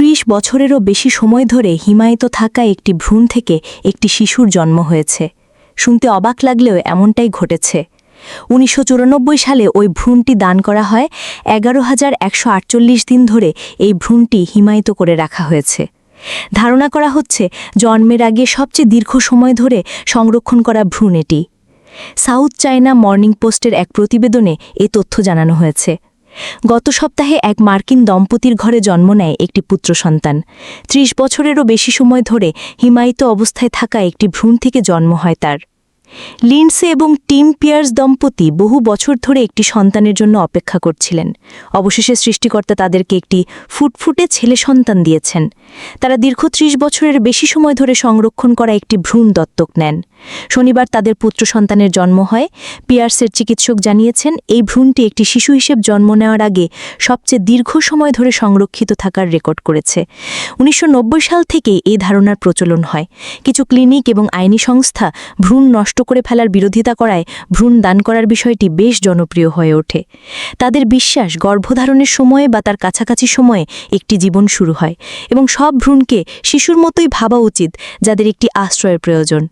ত্রিশ বছরেরও বেশি সময় ধরে হিমায়িত থাকা একটি ভ্রূণ থেকে একটি শিশুর জন্ম হয়েছে। শুনতে অবাক লাগলেও এমনটাই ঘটেছে। উনিশশো চুরানব্বই সালে ওই ভ্রূণটি দান করা হয়। এগারো হাজার দিন ধরে এই ভ্রূণটি হিমায়িত করে রাখা হয়েছে। ধারণা করা হচ্ছে, জন্মের আগে সবচেয়ে দীর্ঘ সময় ধরে সংরক্ষণ করা ভ্রূণ এটি। সাউথ চায়না মর্নিং পোস্টের এক প্রতিবেদনে এ তথ্য জানানো হয়েছে। গত সপ্তাহে এক মার্কিন দম্পতির ঘরে জন্ম নেয় একটি পুত্র সন্তান। ত্রিশ বছরেরও বেশি সময় ধরে হিমায়িত অবস্থায় থাকা একটি ভ্রূণ থেকে জন্ম হয় তার। লিন্ডসে এবং টিম পিয়ার্স দম্পতি বহু বছর ধরে একটি সন্তানের জন্য অপেক্ষা করছিলেন। অবশেষে সৃষ্টিকর্তা তাদেরকে একটি ফুটফুটে ছেলে সন্তান দিয়েছেন। তারা দীর্ঘ ত্রিশ বছরের বেশি সময় ধরে সংরক্ষণ করা একটি ভ্রূণ দত্তক নেন। শনিবার তাদের পুত্র সন্তানের জন্ম হয়। পিয়ার্সের চিকিৎসক জানিয়েছেন, এই ভ্রূণটি একটি শিশু হিসেব জন্ম নেওয়ার আগে সবচেয়ে দীর্ঘ সময় ধরে সংরক্ষিত থাকার রেকর্ড করেছে। উনিশশো নব্বই সাল থেকেই এই ধারণার প্রচলন হয়। কিছু ক্লিনিক এবং আইনি সংস্থা ভ্রূণ নষ্ট করে ফেলার বিরোধিতা করায় ভ্রূণ দান করার বিষয়টি বেশ জনপ্রিয় হয়ে ওঠে। তাদের বিশ্বাস গর্ভধারণের সময়ে বা তার কাছাকাছি সময়ে একটি জীবন শুরু হয় এবং সব ভ্রূণকে শিশুর মতোই ভাবা উচিত, যাদের একটি আশ্রয়ের প্রয়োজন।